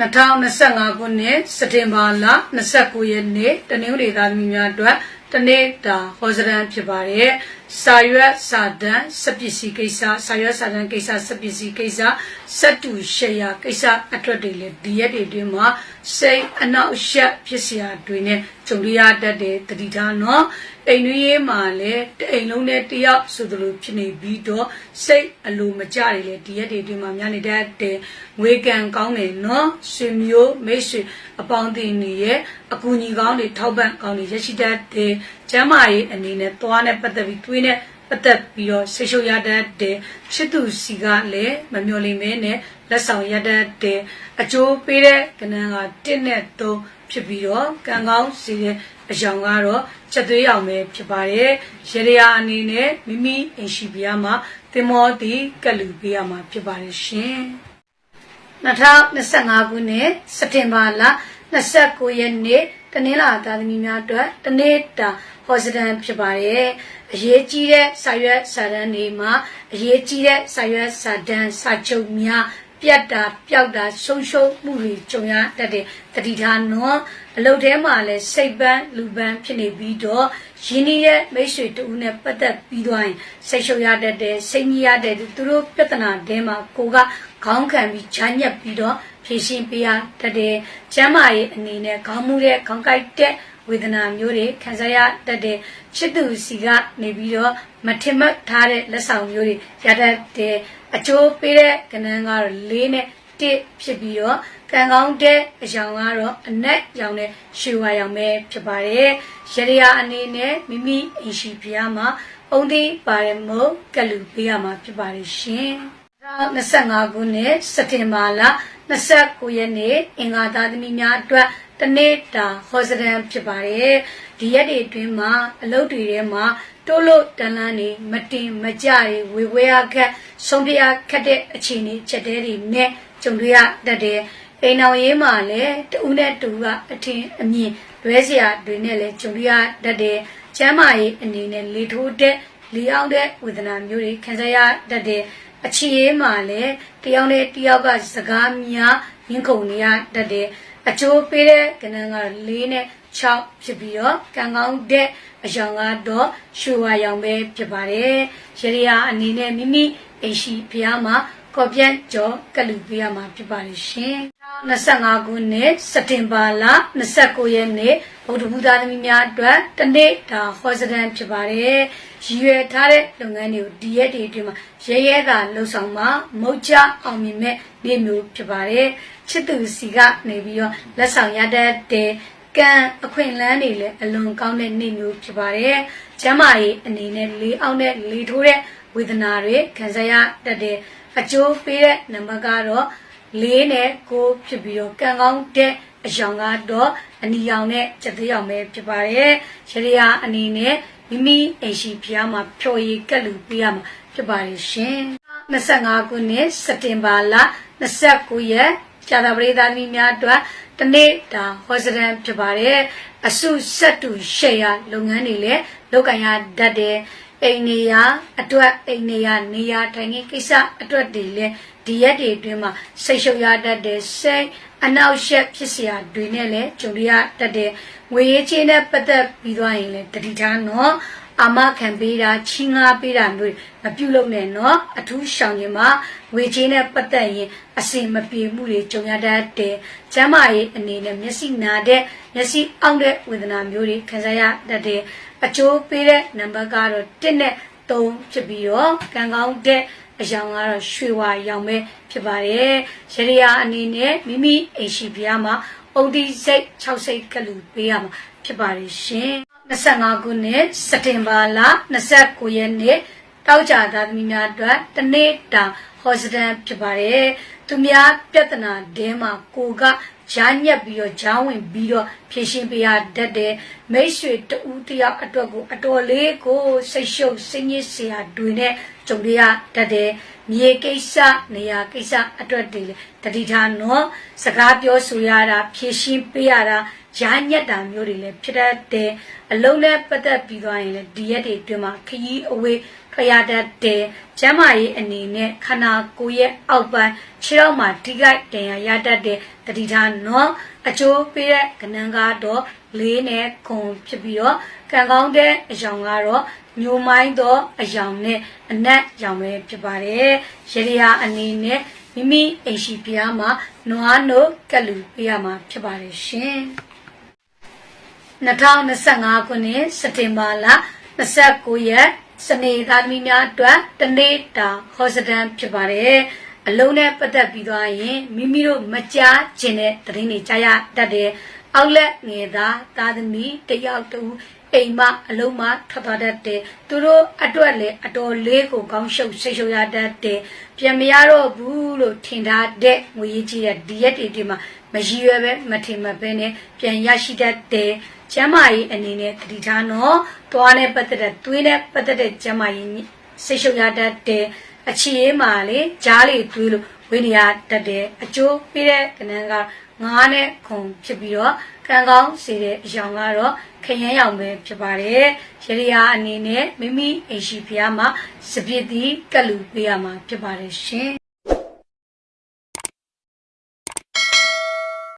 2025ခုနှစ်စက်တင်ဘာလ29ရက်နေ့တနင်္ဂနွေသားသမီးများအတွက်တနေ့တာဟောစရန်ဖြစ်ပါတယ်။စာရွက်စာတမ်းစက်ပစ္စည်းကိစ္စစာရွက်စာတမ်းကိစ္စစက်ပစ္စည်းကိစ္စစက်တူရှယ်ယာကိစ္စအတွက်တွေလည်းဒီရက်တွေအတွင်းမှာစိတ်အနောက်ရှက်ဖြစ်စရာတွေနဲ့ ကြုံရတတ်တဲ့တတိထားနော်။အိမ်တွင်းရေးမှာလည်းတအိမ်လုံးနဲ့တယောက်ဆိုသလိုဖြစ်နေပြီးတော့စိတ်အလိုမကျတွေလည်းဒီရက်တွေအတွင်းမှာများနေတတ်တဲ့ငွေကံကောင်းတယ်နော်။ဆွေမျိုးမိတ်ဆွေအပေါင်းအသင်းတွေရဲ့အကူအညီကောင်းတွေထောက်ပံ့ကောင်းတွေရရှိတတ်တဲ့ကျမ်းမာရေးအနေနဲ့သွားနဲ့ပတ်သက်ပြီးတွေးနဲ့ပတ်သက်ပြီးတော့ဆိတ်ရှုပ်ရတတ်တဲ့ချစ်သူစီကလည်းမမျော်လင့်မဲနဲ့လက်ဆောင်ရတတ်တဲ့အကျိုးပေးတဲ့ကဏ္ဍက1နဲ့3 ဖြစ်ပြီးတော့ကံကောင်းစီတဲ့အကြောင်းကတော့ချက်သွေးအောင်ပဲဖြစ်ပါတယ်ရေရရာအနေနဲ့မိမိအိမ်ရှိပြားမှာတင်မောတီကလူပေးရမှာဖြစ်ပါတယ်ရှင်2025ခုနှစ်စက်တင်ဘာလ29ရက်နေ့တနင်္လာသားသမီးများအတွက်တနေ့တာဟောစတန်ဖြစ်ပါတယ်အရေးကြီးတဲ့စာရွက်စာတမ်းတွေမှာအရေးကြီးတဲ့စာရွက်စာတမ်းစာချုပ်များ ပြတ်တာပျောက်တာဆုံးရှုံးမှုတွေကြုံရတတ်တဲ့တတိထားနော်အလုပ်ထဲမှာလည်းစိတ်ပန်းလူပန်းဖြစ်နေပြီးတော့ရင်းနှီးရဲ့မိတ်ဆွေတူနဲ့ပတ်သက်ပြီးတော့စိတ်ရှုပ်ရတတ်တဲ့စိတ်ကြီးရတဲ့သူတို့ပြဿနာတဲမှာကိုကခေါင်းခံပြီးချမ်းညက်ပြီးတော့ဖြည့်ရှင်းပေးရတတ်တဲ့ကျမ်းမာရေးအနေနဲ့ခေါင်းမူတဲ့ခေါင်းကိုက်တဲ့ ဝေဒနာမျိုးတွေခံစားရတတ်တဲ့ချစ်သူစီကနေပြီးတော့မထင်မှတ်ထားတဲ့လက်ဆောင်မျိုးတွေရတတ်တဲ့အကျိုးပေးတဲ့ကဏ္ဍကတော့၄နဲ့1ဖြစ်ပြီးတော့ကံကောင်းတဲ့အရောင်ကတော့အနက်ရောင်နဲ့ရွှေဝါရောင်ပဲဖြစ်ပါတယ်ရရရာအနေနဲ့မိမိအိမ်ရှိဖျားမှာအုံသေးပါတယ်မို့ကလူပေးရမှာဖြစ်ပါတယ်ရှင်25ခုနှစ်စက်တင်ဘာလ29ရက်နေ့အင်္ဂါသားသမီးများအတွက် တနေ့တာဟောစတန်ဖြစ်ပါတယ်ဒီရက်တွေအတွင်းမှာအလုပ်တွေထဲမှာတိုးလို့တန်လန်းနေမတင်မကြတွေဝေဝဲအခက်ဆုံးဖြတ်ခက်တဲ့အခြေအနေချက်တဲတွေနဲ့ကြုံတွေ့ရတတ်တယ်အိမ်အောင်ရေးမှာလည်းတူးနဲ့တူကအထင်အမြင်လွဲစရာတွေနဲ့လည်းကြုံရတတ်တယ်။ကျမ်းမာရေးအနေနဲ့လေထိုးတဲ့လေအောင်တဲ့ဝေဒနာမျိုးတွေခံစားရတတ်တယ်။အခြေရေးမှာလည်းတယောက်နဲ့တယောက်ကစကားများရင်ခုန်နေရတတ်တယ်။ အကျိုးပေးတဲ့ကဏ္ဍက၄နဲ့6ဖြစ်ပြီးတော့ကံကောင်းတဲ့အယောင်ကတော့ရွှေဝါရောင်ပဲဖြစ်ပါတယ်ရရရာအနေနဲ့မိမိအိမ်ရှိဖျားမှာ ကော်ပြန့်ကျော်ကလူပေးရမှာဖြစ်ပါတယ်ရှင်25ခုနှစ်စက်တင်ဘာလ29ရက်နေ့ဗုဒ္ဓဘုရားသမီးများအတွက်တနေ့ဒါဟောစဒန်ဖြစ်ပါတယ်ရည်ရွယ်ထားတဲ့လုပ်ငန်းတွေကိုဒီရက်တွေအတွင်းမှာရဲရဲကလှုပ်ဆောင်မှာမုတ်ချအောင်မြင်မဲ့နေ့မျိုးဖြစ်ပါတယ်ချစ်သူစီကနေပြီးတော့လက်ဆောင်ရတတ်တဲ့ကံအခွင့်အလန်းတွေလည်းအလွန်ကောင်းတဲ့နေ့မျိုးဖြစ်ပါတယ်။ကျမ်းမာရေးအနေနဲ့လေးအောင်တဲ့လေထိုးတဲ့ဝေဒနာတွေခံစားရတတ်တဲ့ အကျိုးပေးတဲ့နံပါတ်ကတော့၄နဲ့9ဖြစ်ပြီးတော့ကံကောင်းတဲ့အယောင်ကတော့အနီရောင်နဲ့စက်သေးရောင်ပဲဖြစ်ပါတယ်။ရရယာအနေနဲ့မိမိအိမ်ရှိဖျားမှာဖြော်ရည်ကက်လူပေးရမှာဖြစ်ပါတယ်ရှင်။25ခုနှစ်စက်တင်ဘာလ29ရက်ကြာသပတေးသားသမီးများအတွက်တနေ့ဒါဟောစရန်ဖြစ်ပါတယ်အစုဆက်တူရှယ်ယာလုပ်ငန်းတွေလည်းလုပ်ကင်ရတတ်တယ် အိမ်နေရအတွက်အိမ်နေရနေရထိုင်ခင်းကိစ္စအတွက်တွေလဲဒီရက်တွေအတွင်းမှာစိတ်ရှုပ်ရတတ်တယ်စိတ်အနောက်ရှက်ဖြစ်စရာတွေနဲ့လဲကြုံရတတ်တယ်ငွေရေးချေးနဲ့ပတ်သက်ပြီးသွားရင်လဲတတိထားနော် အာမခံပေးတာချင်းငါပေးတာမျိုးမပြုလုပ်နဲ့နော်အထူးရှောင်ရင်မှာဝေချင်းနဲ့ပတ်သက်ရင်အစင်မပြေမှုတွေကြုံရတတ်တယ်။ကျမ်းမာရေးအနေနဲ့မျက်စိနာတဲ့မျက်စိအောင့်တဲ့ဝေဒနာမျိုးတွေခံစားရတတ်တယ်။အကျိုးပေးတဲ့နံပါတ်ကတော့1နဲ့3ဖြစ်ပြီးတော့ကံကောင်းတဲ့အယောင်ကတော့ရွှေဝါရောင်ပဲဖြစ်ပါတယ်။ရရယာအနေနဲ့မိမိအိမ်ရှိပြားမှာ အုံဒီစိတ်6စိတ်ကလူပေးရမှာဖြစ်ပါတယ်ရှင်။25ခုနှစ်စက်တင်ဘာလ29ရက်နေ့တောက်ကြသားသမီးများအတွက်တနေ့တာဟောစတန်ဖြစ်ပါတယ်သူများပြဿနာဒဲမှာကိုကဂျားညက်ပြီးတော့ဂျားဝင်ပြီးတော့ဖြည့်ရှင်းပေးရတတ်တယ်မိတ်ဆွေတူတယောက်အတွက်ကိုအတော်လေးကိုစိတ်ရှုပ်စိတ်ညစ်စရာတွေနဲ့ကြုံရတတ်တယ် မြေကိစ္စနေရာကိစ္စအတွက်တွေလေတတိထားနော်စကားပြောဆိုရတာဖြည့်ရှင်းပေးရတာ ဂျားညက်တာမျိုးတွေလည်းဖြစ်တတ်တယ်အလုံးနဲ့ပတ်သက်ပြီးသွားရင်လည်းဒီရက်တွေအတွင်းမှာခရီးအဝေးထွက်ရတတ်တယ်ကျမ်းမာရေးအနေနဲ့ခန္ဓာကိုယ်ရဲ့အောက်ပိုင်းခြေထောက်မှာထိခိုက်ဒဏ်ရာရတတ်တဲ့တတိထားနော်အကျိုးပေးတဲ့ကဏ္ဍကတော့လေးနဲ့ခုံဖြစ်ပြီးတော့ကံကောင်းတဲ့အယောင်ကတော့ညိုမိုင်းသောအယောင်နဲ့အနက်ရောင်ပဲဖြစ်ပါတယ်ရရရာအနေနဲ့မိမိအိမ်ရှိဖျားမှာနွားနို့ကက်လူပေးရမှာဖြစ်ပါတယ်ရှင် 2025ခုနှစ်စက်တင်ဘာလ29ရက်စနေသားသမီးများအတွက်တနေ့တာဟောစတန်ဖြစ်ပါတယ်အလုံးနဲ့ပတ်သက်ပြီးသွားရင်မိမိတို့မကြားခြင်းတဲ့သတင်းတွေကြားရတတ်တယ်အောက်လက်ငယ်သားသားသမီးတယောက်တူအိမ်မအလုံးမထွက်သွားတတ်တယ်သူတို့အတွက်လည်းအတော်လေးကိုကောင်းရှုပ်ဆိတ်ရှုပ်ရတတ်တယ်ပြန်မရတော့ဘူးလို့ထင်ထားတဲ့ငွေရေးကြီးတဲ့ဒီရက်တွေဒီမှာမရည်ရွယ်ပဲမထင်မပဲနဲ့ပြန်ရရှိတတ်တယ် ကျမ်းမာရေးအနေနဲ့တတိထားနော်သွားနဲ့ပတ်သက်တဲ့သွေးနဲ့ပတ်သက်တဲ့ကျမ်းမာရေးဆိတ်ရှုပ်ရတတ်တယ်အခြေအေးမှာလေကြားလေသွေးလို့ဝိနည်းရတတ်တယ်အကျိုးပေးတဲ့ကဏ္ဍကငားနဲ့ခုံဖြစ်ပြီးတော့ကံကောင်းစေတဲ့အရောင်ကတော့ခရမ်းရောင်ပဲဖြစ်ပါတယ်ရရရာအနေနဲ့မိမိအိမ်ရှိဖျားမှာစပစ်သည်ကက်လူပေးရမှာဖြစ်ပါတယ်ရှင်